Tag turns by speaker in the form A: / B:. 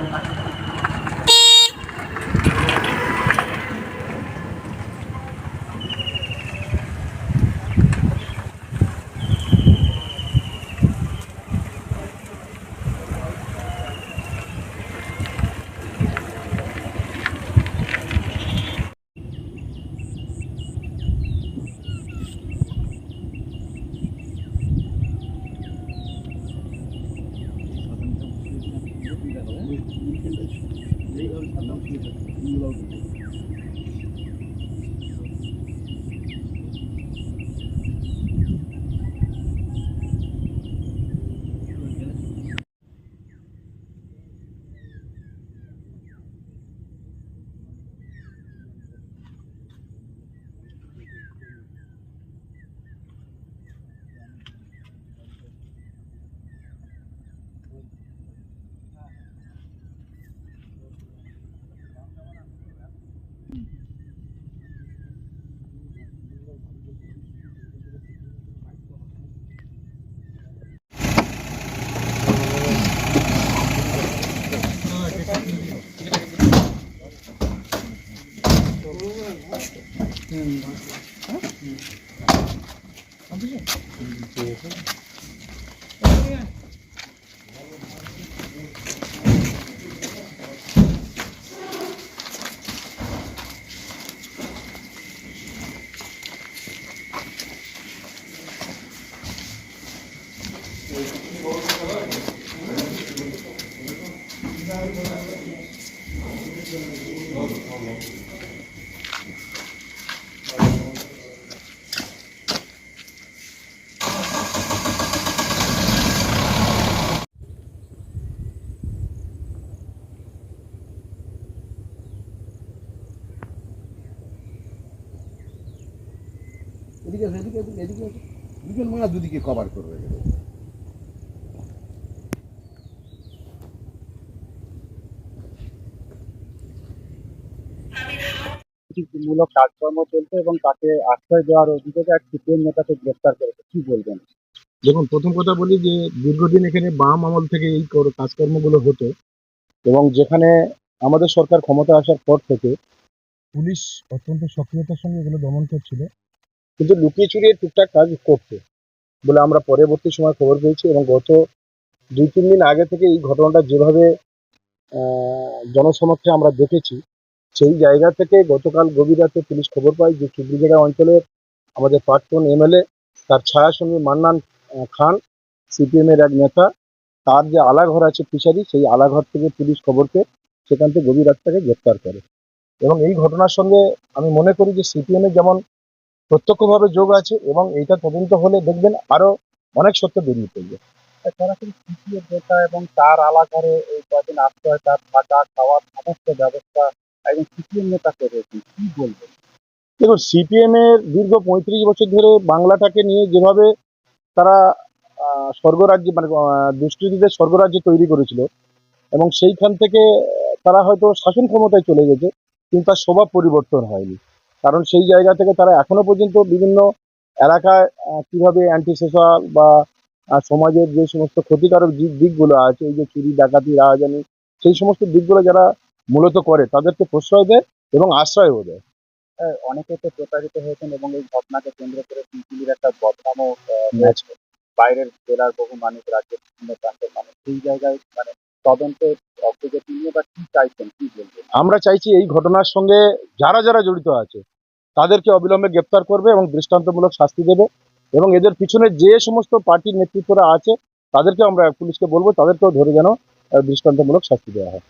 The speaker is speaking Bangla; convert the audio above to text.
A: করতে
B: পারি independence,
C: they are announcing the new law. что ли? Не, А? А где? Thank you.
B: এদিকে এদিকে এদিকে এসো। দুজন মারা দুদিকে কভার করবে।
D: মূলক কাজকর্ম চলছে এবং তাকে আশ্রয় দেওয়ার অভিযোগে এক সিপিএম নেতাকে গ্রেফতার করেছে। কি বলবেন?
E: দেখুন প্রথম কথা বলি যে দীর্ঘদিন এখানে বাম আমল থেকে এই কর- কাজকর্মগুলো হতো
D: এবং যেখানে আমাদের সরকার ক্ষমতা আসার পর থেকে
E: পুলিশ অত্যন্ত সক্রিয়তার সঙ্গে এগুলো দমন করছিল।
D: কিন্তু লুকিয়ে চুরিয়ে টুকটাক কাজ করছে বলে আমরা পরবর্তী সময় খবর পেয়েছি এবং গত দুই, তিন দিন আগে থেকে এই ঘটনাটা যেভাবে জনসমক্ষে আমরা দেখেছি, সেই জায়গা থেকে গতকাল গভীর রাতে পুলিশ খবর পায় যে চুবড়িজাড়া অঞ্চলের আমাদের প্রাক্তন এমএলএ, তার ছায়া ছায়াসঙ্গী মান্নান খান, সিপিএম এর এক নেতা, তার যে আলাঘর আছে ফিশারি, সেই আলাঘর থেকে পুলিশ খবর পেয়ে সেখান থেকে গভীর রাত তাকে গ্রেপ্তার করে। এবং এই ঘটনার সঙ্গে আমি মনে করি যে সিপিএম এর যেমন প্রত্যক্ষভাবে যোগ আছে এবং এইটা তদন্ত হলে দেখবেন আরও অনেক সত্য বেরিয়ে পড়বে। সরাসরি সিপিএম নেতা এবং তার আলাঘরে এই কদিন আশ্রয় তার থাকা খাওয়ার সমস্ত ব্যবস্থা এবং সিপিএম নেতা করেছেন কি বলবেন দেখুন সিপিএম এর দীর্ঘ পঁয়ত্রিশ বছর ধরে বাংলাটাকে নিয়ে যেভাবে তারা স্বর্গরাজ্য মানে দুষ্কৃতীদের স্বর্গরাজ্য তৈরি করেছিল এবং সেইখান থেকে তারা হয়তো শাসন ক্ষমতায় চলে গেছে কিন্তু তার স্বভাব পরিবর্তন হয়নি। কারণ সেই জায়গা থেকে তারা এখনও পর্যন্ত বিভিন্ন এলাকায় কীভাবে অ্যান্টি সোশ্যাল বা সমাজের যে সমস্ত ক্ষতিকারক দিক দিকগুলো আছে এই যে চুরি ডাকাতি রাহাজানি সেই সমস্ত দিকগুলো যারা মূলত করে তাদেরকে প্রশ্রয় দেয় এবং আশ্রয়ও দেয়। অনেকে তো প্রতারিত হয়েছেন এবং এই ঘটনাকে কেন্দ্র করে পিপিলির একটা বদনামও হয়েছে বাইরের জেলার বহু মানুষ রাজ্যের বিভিন্ন প্রান্তের মানুষ সেই জায়গায় মানে আমরা চাইছি এই ঘটনার সঙ্গে যারা যারা জড়িত আছে, তাদেরকে অবিলম্বে গ্রেপ্তার করবে এবং দৃষ্টান্তমূলক শাস্তি দেবে এবং এদের পিছনে যে সমস্ত পার্টির নেতৃত্বরা আছে, তাদেরকে আমরা পুলিশকে বলব, তাদেরকেও ধরে যেন দৃষ্টান্তমূলক শাস্তি দেওয়া হয়।